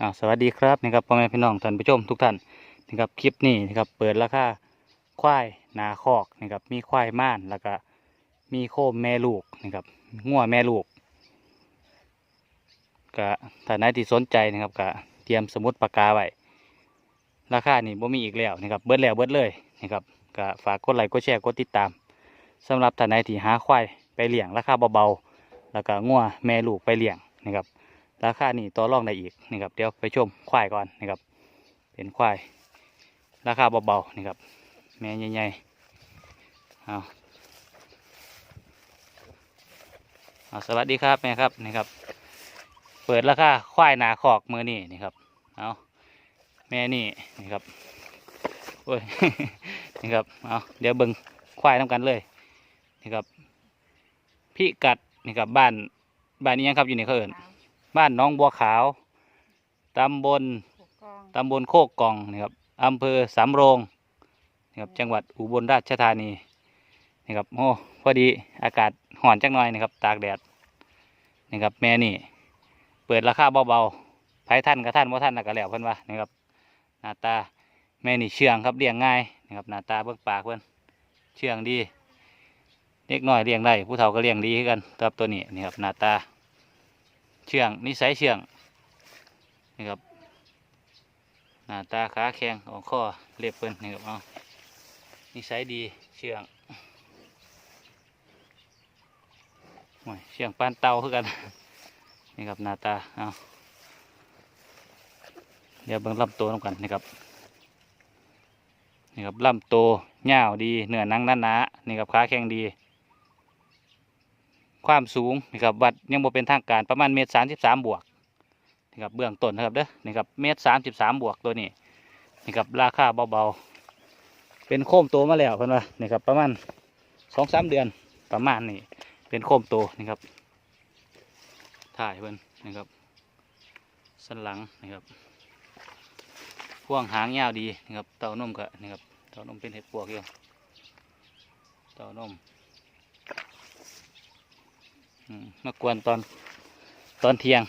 อ่าสวัสดีครับนะครับพ่อแม่พี่น้องท่านผู้ชมทุกท่านนะครับคลิปนี้นะครับเปิดราคาควายนาคอกนะครับมีควายม่านแล้วก็มีโคมแม่ลูกนะครับงัวแม่ลูกก็ถ้าไหนที่สนใจนะครับก็เตรียมสมุดปากกาไว้ราคานี่บ่มีอีกแล้วนะครับเบิดแล้วเบิดเลยนะครับก็ฝากกดไลค์กดแชร์กดติดตามสำหรับท่านไหนที่หาควายไปเลี้ยงราคาเบาๆแล้วก็งัวแม่ลูกไปเลี้ยงนะครับ ราคานี่ต่อรองได้อีกนะครับเดี๋ยวไปชมควายก่อนนะครับ เป็นควายราคาเบาๆนะครับแม่ใหญ่ๆเอาเอาสวัสดีครับแม่ครับนี่ครับ เปิดราคาควายหนาคอกมือนี่นี่ครับเอาแม่นี่นี่ครับโอ้ยนี่ครับเอาเดี๋ยวเบิ้งควายทำกันเลยนี่ครับพี่กัดนี่ครับบ้านบ้านนี้ยังครับอยู่ในเขาเอิน บ้านหน้องบัวขาว ตำบลตำบลโคกกองนะครับอำเภอสำโรงนะครับจังหวัดอุบลราชธานีนะครับโอ้พอดีอากาศห่อนจักหน่อยนะครับ ตากแดดนะครับแม่นี่ เปิดราคาเบาๆไผท่านกับท่านว่าท่านน่ะก็แล้วเพิ่นว่านะครับหน้าตาแม่นี่เชื่องครับเลี้ยงง่ายนะครับหน้าตาเบิ่งปากเพิ่นเชื่องดีเล็กน้อยเลี้ยงได้ผู้เฒ่าก็เลี้ยงดีคือกันครับตัวนี้นี่ครับหน้าตา เชื่องนิสัยเชื่องนี่ครับหน้าตาขาแข็งของข้อเรียบเปิ้นนี่ครับเอานิสัยดีเชื่องโอ้ยเชื่องปานเตาคือกันนี่ครับหน้าตาเอาเดี๋ยวเบิ่งลำตัวน้ำกันนี่ครับนี่ครับลำตัวยาวดีเนื้อนังหนาๆนี่ครับขาแข็งดี ความสูงนี่ครับวัดยังบ่เป็นทางการประมาณเมตรสามสิบสามบวกนี่ครับเบื้องต้นนะครับเด้อนี่ครับเมตรสามสิบสามบวกตัวนี้นี่ครับราคาเบาๆ เป็นโคมโตมาแล้วเพิ่อนว่านี่ครับประมาณสองสามเดือนประมาณนี้เป็นโคมโตนี่ครับถ่ายเพิ่นนี่ครับสันหลังนี่ครับพ่วงหางยาวดีนี่ครับเต่านมก็นี่ครับเต่านมเป็นเห็ดปวกอยู่เต่านม มากวนตอนตอนเที่ยง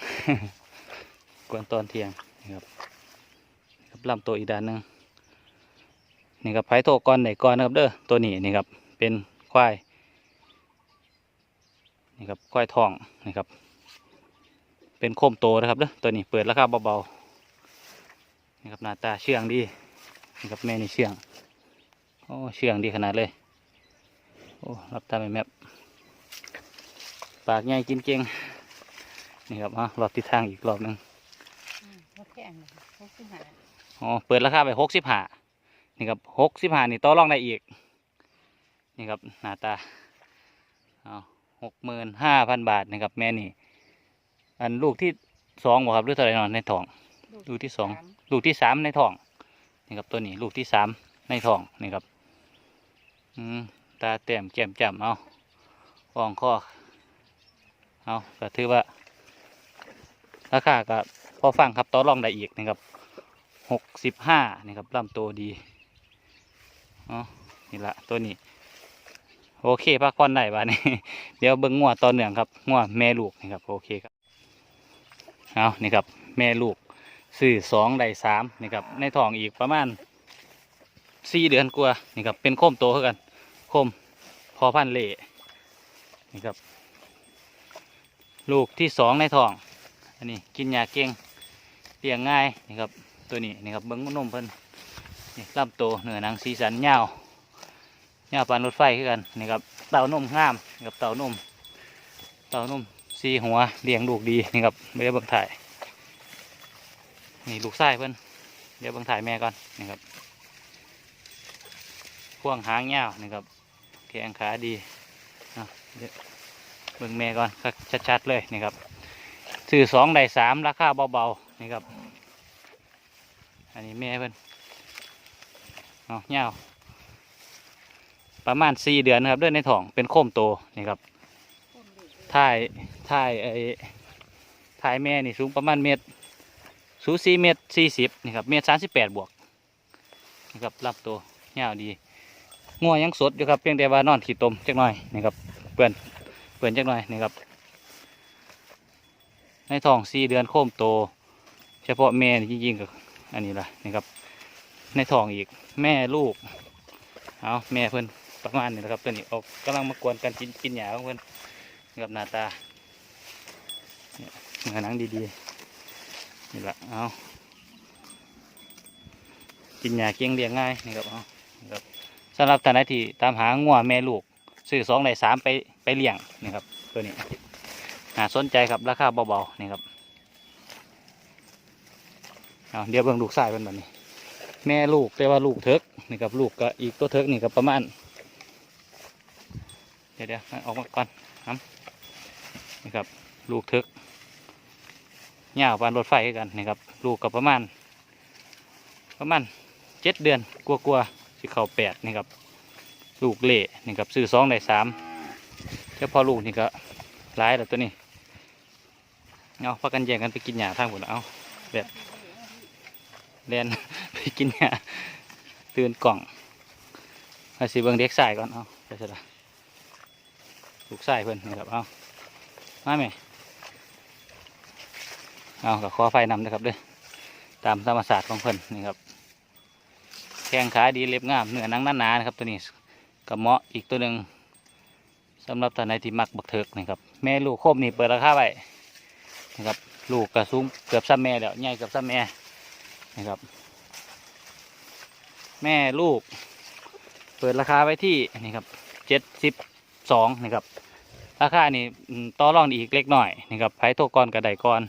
กวนตอนเที่ยงนี่ครับครับลำตัวอีกด้านหนึ่งนี่ครับไผ่โตก้อนไหนก้อนนะครับเด้อตัวนี้นี่ครับเป็นควายนี่ครับควายทองนี่ครับ เป็นโคมโตนะครับเด้อตัวนี้เปิดราคาเบาๆนี่ครับหน้าตาเชื่องดีนี่ครับแม่นี่เชื่องโอ้เชื่องดีขนาดเลยโอ้รับตาไม่แมบ ปากใหญ่กินเก่งนี่ครับฮะรอบทิศทางอีกรอบหนึ่งรถแข่งเลยรถขึ้นหาอ๋อเปิดราคาไปหกสิบห้านี่ครับหกสิบห้านี่ต่อรองได้อีก นี่ครับหน้าตาเอาหกหมื่นห้าพันบาทนะครับแม่นี่ อันลูกที่สองบ่ครับหรือเท่าไหรนอนในท้อง ลูกที่สองลูกที่สามในท้องนี่ครับตัวนี้ลูกที่สามในท้องนี่ครับ อืมตาแต้มแก้มจ้ำเอาวองข้อ เอาก็ถือว่า ราคาก็พอฟังครับต่อรองได้อีกนะครับหกสิบห้านี่ครับลำโตวดีอ๋อนี่ละตัวนี้ โอเคพักผ่อนได้บ้านี้ เดี๋ยวเบิ้งงัวตอนเหนืองครับงัวแม่ลูกนี่ครับโอเคครับเอานี่ครับแม่ลูกซื้อสองได้สามนี่ครับในท้องอีกประมาณสี่เดือนกว่านี่ครับเป็นโคมโตเท่ากันโคมพอพันเล่นี่ครับ ลูกที่สองในท้อง อันนี้กินยาเก่งเลี้ยงง่ายนี่ครับตัวนี้นี่ครับเบิ้งนมเพิ่นนี่ลำโตเหนือหนังสีสันยาวยาวปานรถไฟคือกันนี่ครับเต่านมงามนี่ครับเต่านมเต่านมสีหัวเลี้ยงลูกดีนี่ครับไม่ได้เบิ่งถ่ายนี่ลูกไส้เพิ่นเดี๋ยวเบิ่งถ่ายแม่ก่อนนี่ครับพ่วงหางยาวนี่ครับแขงขาดีเดี๋ยว เบิ่งแม่ก่อนชัดๆเลยนี่ครับซื้อสองได้สามราคาเบาๆนี่ครับ อันนี้แม่เพิ่นเอาเงาวประมาณสี่เดือนนะครับด้วยในท้องเป็นโคมโตนี่ครับถ่ายถ่ายไอ้ถ่ายแม่นี่สูงประมาณเมตรสูงสี่เมตรสี่สิบนี่ครับเมตรสามสิบแปดบวกนี่ครับรับตัวเงาวดีงัวยังสดอยู่ครับเพียงแต่ว่านอนขีดตมจักหน่อยนี่ครับเปื่อน เปื่อนจักหน่อยนี่ครับ ในท้องสี่เดือนโค้มโต เฉพาะแม่จริงๆก็อันนี้ละนี่ครับ ในท้องอีกแม่ลูกเอาแม่เพิ่อนประมาณนี้นะครับตัวนี้ออกกำลังมากวนกันกินกินหญ้าของเพิ่นนี่ครับหน้าตาเนี่ยเนื้อหนังดีๆนี่ละเอากินหญ้าเกี้ยงเลี้ยงง่ายนี่ครับเอาสำหรับท่านใดที่ตามหางัวแม่ลูก ซื้อสองได้สามไปไปเลี้ยงนี่ครับตัวนี้น่าสนใจครับราคาเบาๆนี่ครับเอาเดี๋ยวเบิ่งลูกชายเป็นแบบนี้ แม่ลูกแต่ว่าลูกเถิกนี่ครับลูกก็อีกตัวเถิกนี่ก็ประมาณเดี๋ยวเดี๋ยวออกมาก่อนครับนี่ครับลูกเถิกยาวปานรถไฟกันนี่ครับลูกก็ประมาณ ประมาณเจ็ดเดือนกลัวๆสิเข้าแปดนี่ครับ ลูกเล่นี่ครับซื้อสองได้สามเฉพาะลูกนี่ก็หลายแล้วตัวนี้เอาพักกันแย่งกันไปกินหญ้าทางบนเอาแบบเรียนไปกินหญ้าตื่นกล่องมาสิเบิ่งเด็กใสายก่อนเอาไปเสร็จละลูกใสายเพิ่อนนี่ครับเอามาไหมเอากับข้อไฟนำนะครับเด้อตามธรรมศาสตร์ของเพิ่อนนี่ครับแข้งขาดีเล็บงามเนื้อนังหนาๆนะครับตัวนี้ กับเมาะอีกตัวหนึ่งสำหรับท่านใดที่มักบักเถิกนะครับแม่ลูกโคมนี่เปิดราคาไว้นะครับลูกกระสูงเกือบซ้ำแม่แล้วใหญ่เกือบซ้ำแม่นะครับ แม่ลูก เปิดราคาไว้ที่นี่ครับเจ็ดสิบสองนี่ครับราคานี่ต่อรองอีกเล็กหน้อยนี่ครับไผโทก่อนกับไดก่อน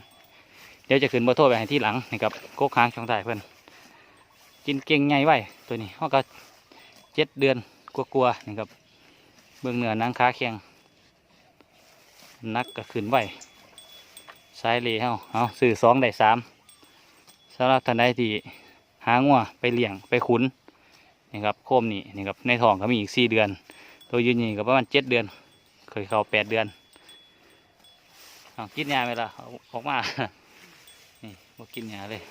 เดี๋ยวจะขึ้นเบอร์โทรไปให้ที่หลังนี่ครับโกกค้างช่องถ่ายเพื่อนกินเก่งใหญ่ไว้ตัวนี้เขาก็เจ็ดเดือน กลัวๆนี่ครับเบื้องเหนือนังขาเคียงนักก็ขึ้นไหวสายเลเฮาเอาสื่อสองได้สามสำหรับท่านใดที่หางัวไปเลี้ยงไปขุนนี่ครับโคมนี่นี่ครับในท้องก็มีอีกสี่เดือน ตัวยืนนี่ก็ประมาณเจ็ดเดือน เคยเข้าแปดเดือนเอากินยาไหมล่ะอาอกมานี่บ่กินยาเลย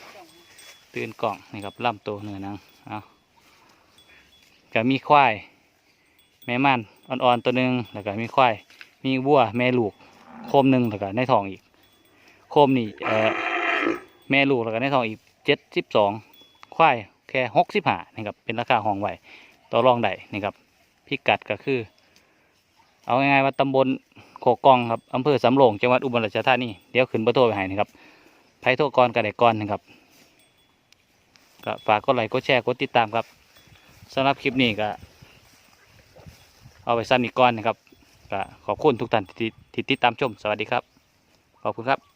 ตื่นกล่องนี่ครับล่ำโตเหนือนังเอาก็มีควาย แม่มันอ่อนๆตัวหนึ่งแล้วก็มีควาย มีวัวแม่ลูก โคมหนึ่งแล้วก็ในท้องอีก โคมนี่เอ่อแม่ลูกแล้วก็ในท้องอีกเจ็ดสิบสองควายแค่หกสิบห้านี่ครับเป็นราคาห้องไหวต่อรองได้นี่ครับพิกัดก็คือ เอาง่ายๆว่าตำบลโคกองครับอำเภอสำโรงจังหวัดอุบลราชธานีเดี๋ยวขึ้นเบอร์โทรไปให้นะครับไผโทรกรกระไดกรนะครับก็ฝากกดไลค์กดแชร์กดติดตามครับสำหรับคลิปนี้ก็ เอาไปซ้ำอีกก้อนนะครับขอบคุณทุกท่านที่ติดตามชม สวัสดีครับ ขอบคุณครับ